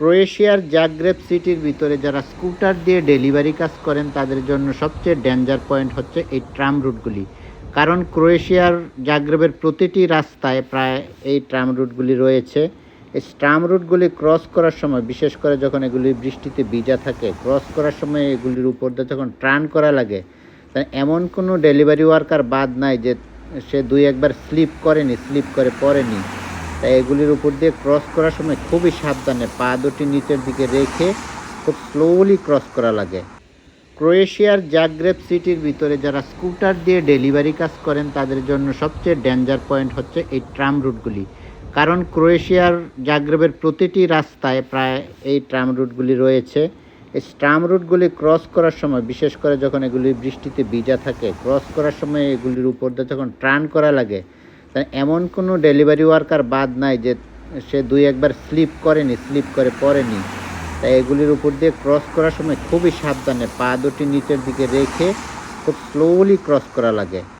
ক্রোয়েশিয়ার জাগ্রেব সিটির ভিতরে যারা স্কুটার দিয়ে ডেলিভারি কাজ করেন, তাদের জন্য সবচেয়ে ডেঞ্জার পয়েন্ট হচ্ছে এই ট্রাম রুটগুলি। কারণ ক্রোয়েশিয়ার জাগ্রেবের প্রতিটি রাস্তায় প্রায় এই ট্রাম রুটগুলি রয়েছে। এই ট্রাম রুটগুলি ক্রস করার সময়, বিশেষ করে যখন এগুলি বৃষ্টিতে ভিজা থাকে, ক্রস করার সময় এগুলির উপর দিয়ে যখন ট্রান করা লাগে এমন কোনো ডেলিভারি ওয়ার্কার বাদ নাই যে সে দুই একবার স্লিপ করেনি, স্লিপ করে পড়েনি। তাই এগুলির উপর দিয়ে ক্রস করার সময় খুবই সাবধানে পা দুটি নিচের দিকে রেখে খুব স্লোলি ক্রস করা লাগে। ক্রোয়েশিয়ার জাগ্রেব সিটির ভিতরে যারা স্কুটার দিয়ে ডেলিভারি কাজ করেন, তাদের জন্য সবচেয়ে ডেঞ্জার পয়েন্ট হচ্ছে এই ট্রাম রুটগুলি কারণ ক্রোয়েশিয়ার জাগ্রেবের প্রতিটি রাস্তায় প্রায় এই ট্রাম রুটগুলি রয়েছে। এই ট্রাম রুটগুলি ক্রস করার সময়, বিশেষ করে যখন এগুলি বৃষ্টিতে ভিজা থাকে ক্রস করার সময় এগুলির উপর দিয়ে যখন ট্রান করা লাগে এমন কোনো ডেলিভারি ওয়ার্কার বাদ নাই যে সে দুই একবার স্লিপ করেনি স্লিপ করে পড়েনি। তাই এগুলির উপর দিয়ে ক্রস করার সময় খুবই সাবধানে পা দুটি নিচের দিকে রেখে খুব স্লোলি ক্রস করা লাগে।